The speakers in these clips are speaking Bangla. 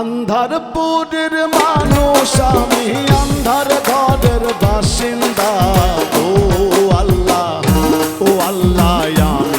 আন্ধারপুরের মানুষ আমি আন্ধার ঘরের বাসিন্দা। ও আল্লাহ ও আল্লাহ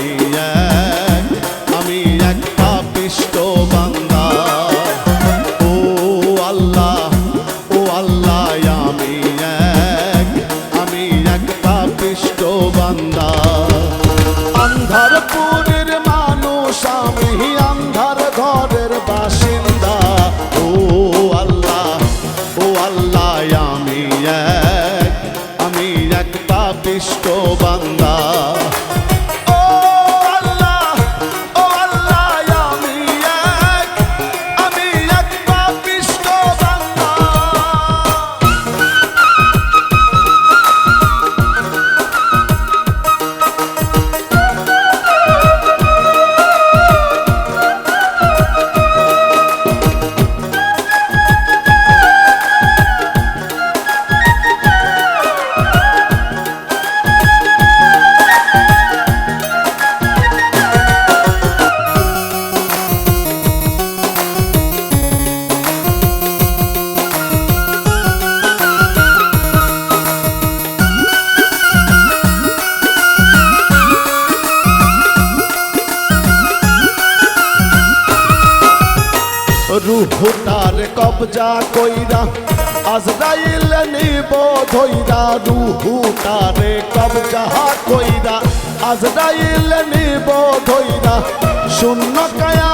ধৈরা রুহু তারে কবজা কইরা আজরাইল নিব ধৈরা শূন্য কায়া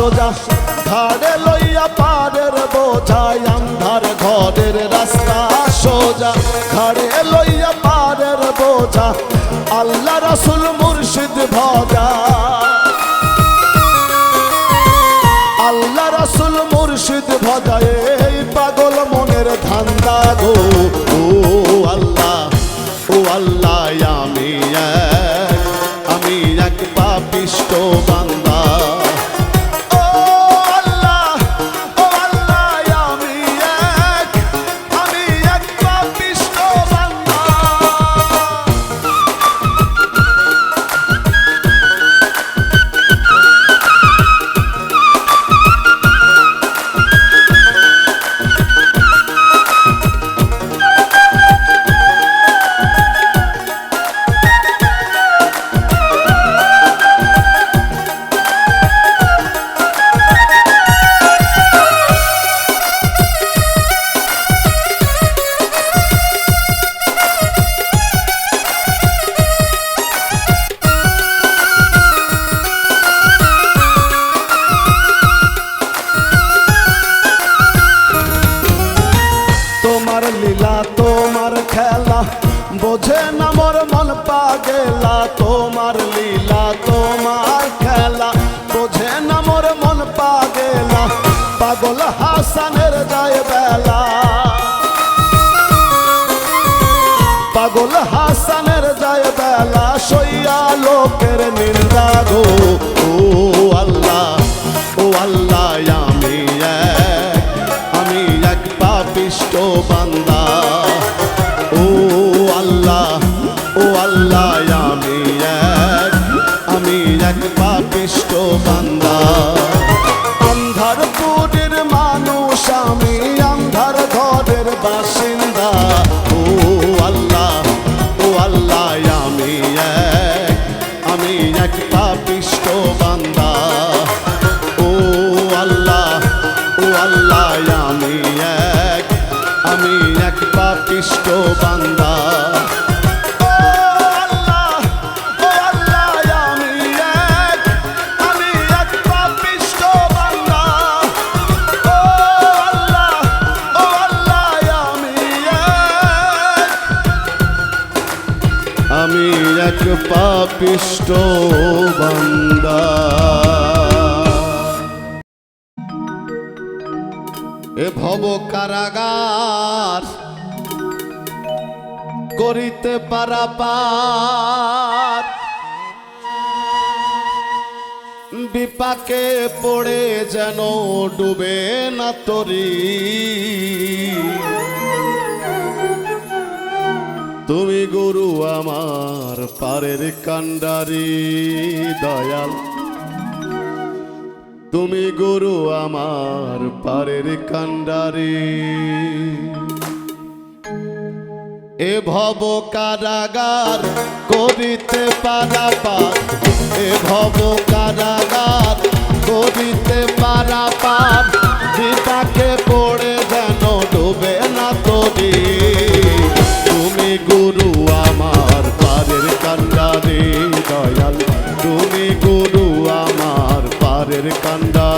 সোজা। ঘাড়ে লইয়া পারের বোঝাই আন্ধার ঘরের রাস্তা। সোজা। ঘাড়ে লইয়া পারের বোঝা, আল্লাহ রাসুল মুর্শিদ ভজা। আল্লাহ রাসুল মুর্শিদ ভজা, এই পাগল মনের ধান্দা গো। আবুল হাসানের যায় বেলা। পাগল পিষ্ট এ ভব কারাগার করিতে পারাপার বিপাকে পড়ে যেন ডুবে না তরি। তুমি গুরু আমার পারের কান্ডারি দয়াল। তুমি গুরু আমার পারের কান্ডারি এ ভব কারাগার করিতে পারাপার, এ ভব কারাগার করিতে পারাপার গীতাকে পড় mandar.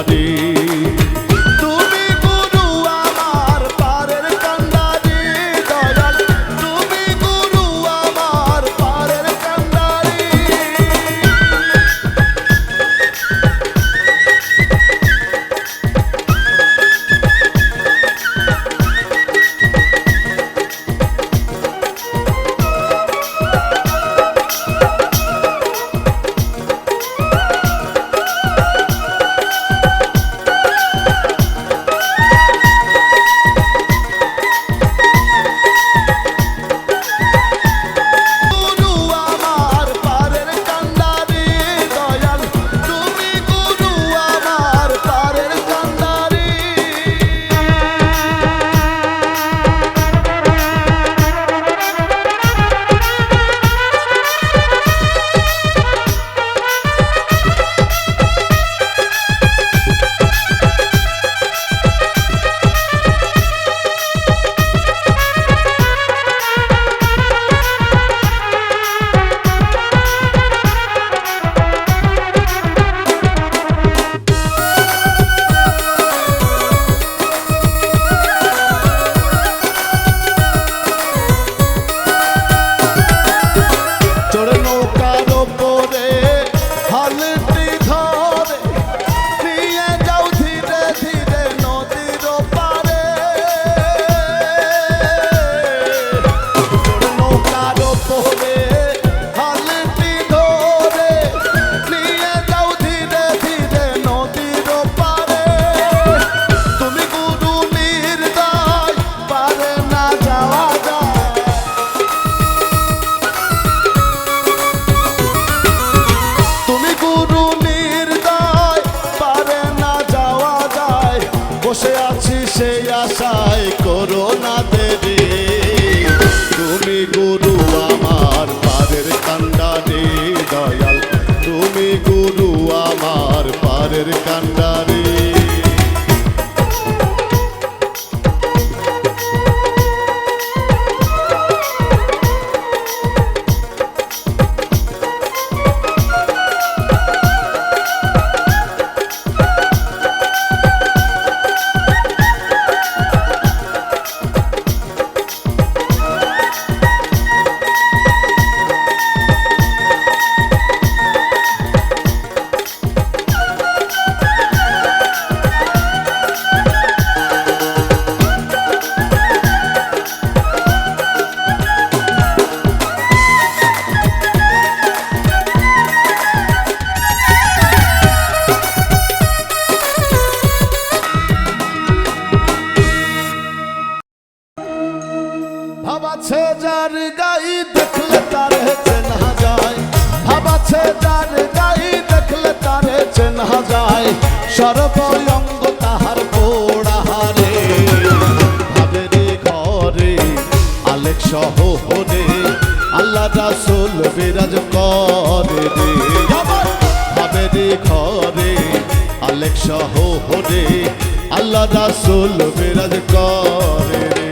Kandare Kandare যার গাই দেখলে তার চেনা যায় ভাব আছে যার গাই দেখলে তার চেনা যায় সর্বঙ্গ তাহার পোড়াহারে ভাবের ঘরে, আলেক শহরে, আল্লাহ রাসুল বিরাজ করে রে। ভাবের ঘরে, আলেক শহরে, আল্লাহ রাসুল বিরাজ করে রে।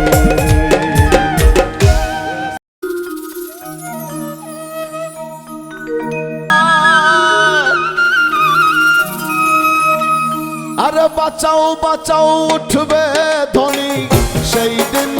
বাঁচাও বাঁচাও উঠবে ধনী। সেই দিন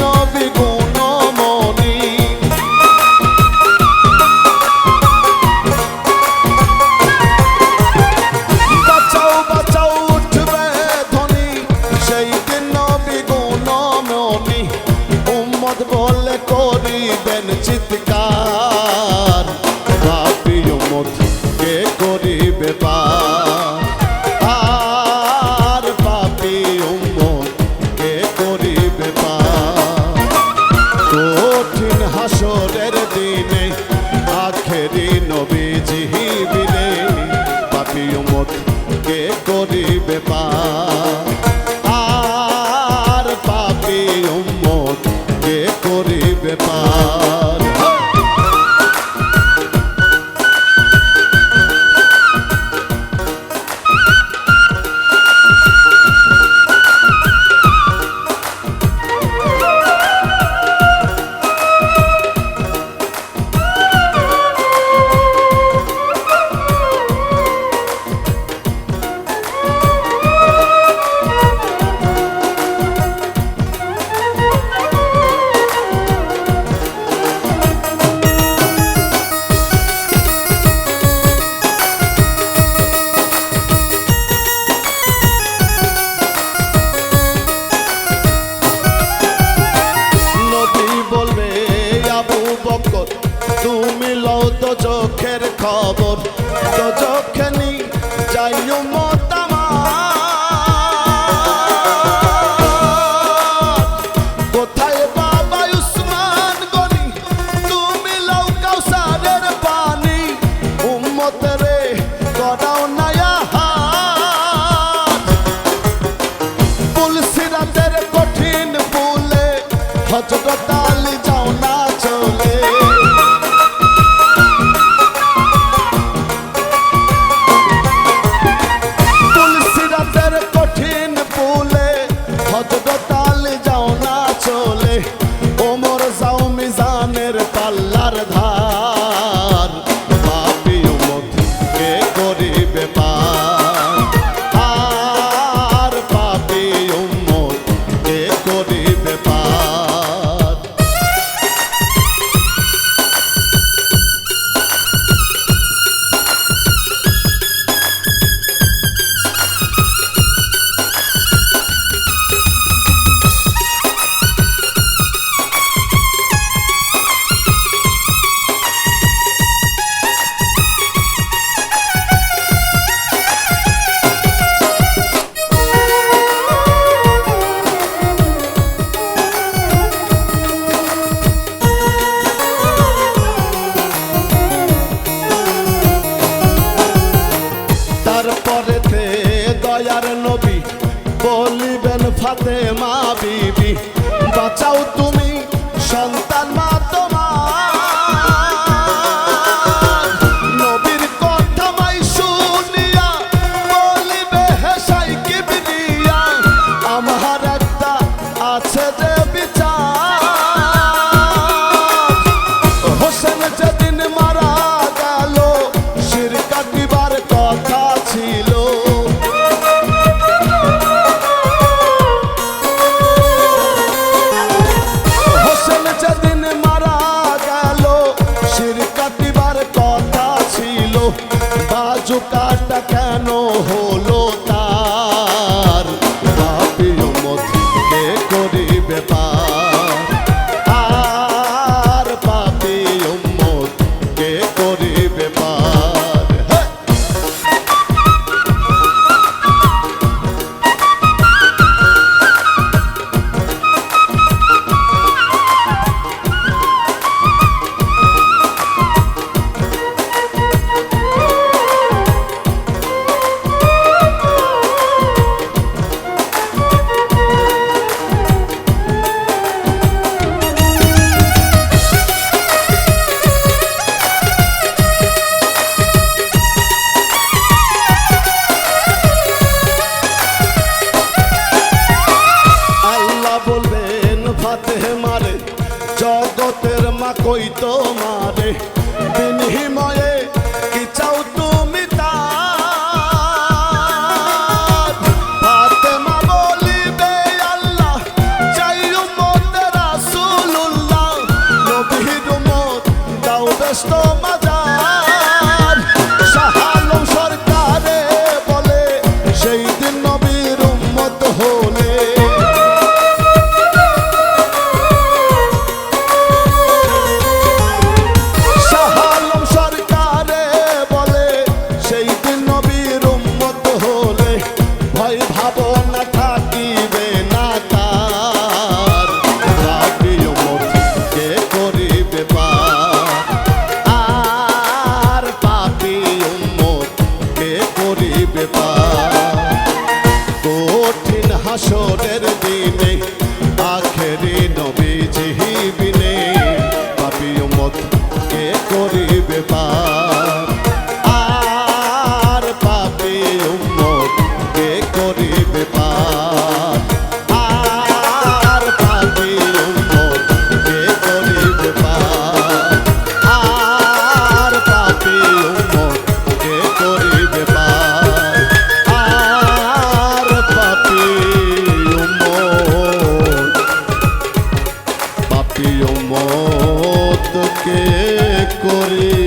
করে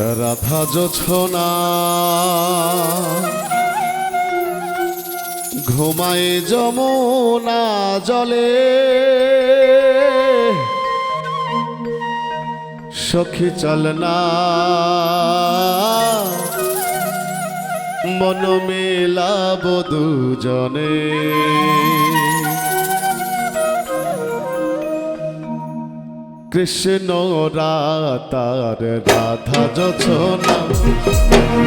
রাধা যোছনা। ঘুমায় যমুনা জলে। সখী চলনা। মন মেলাব দুজনে। কৃষ্ণ রাতার রাধা যছনা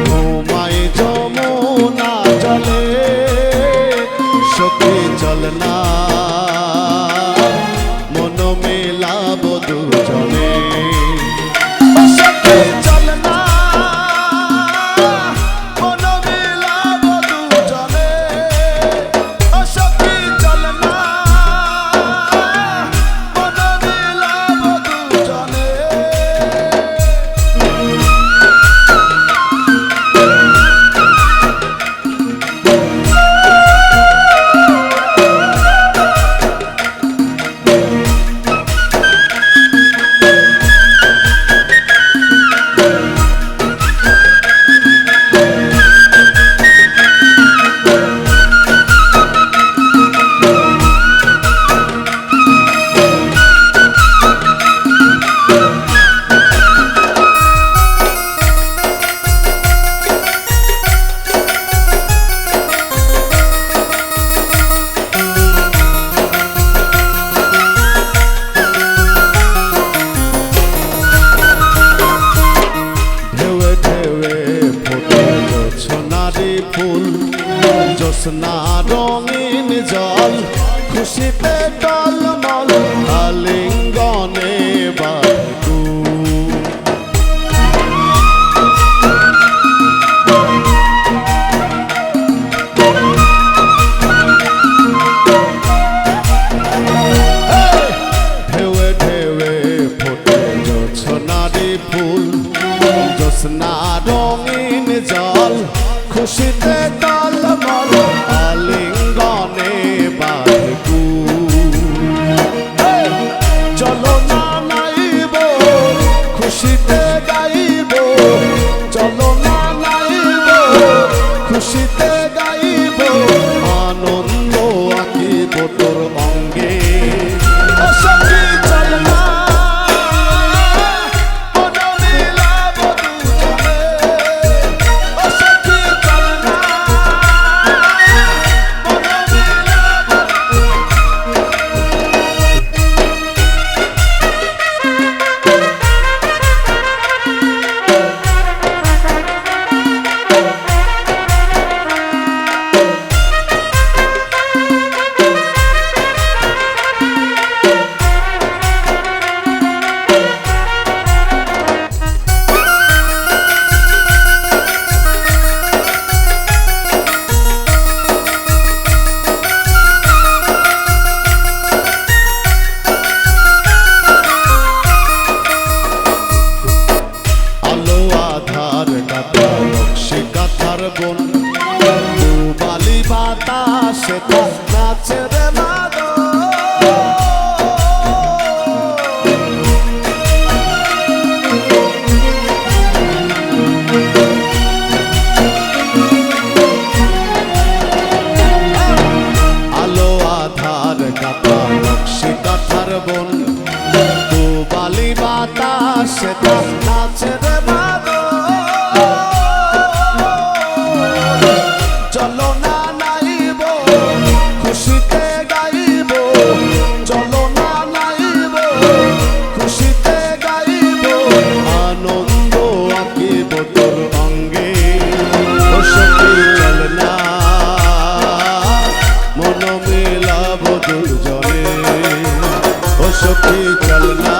ঘুমায় যমুনা জলে সখী চলনা না con ও সখী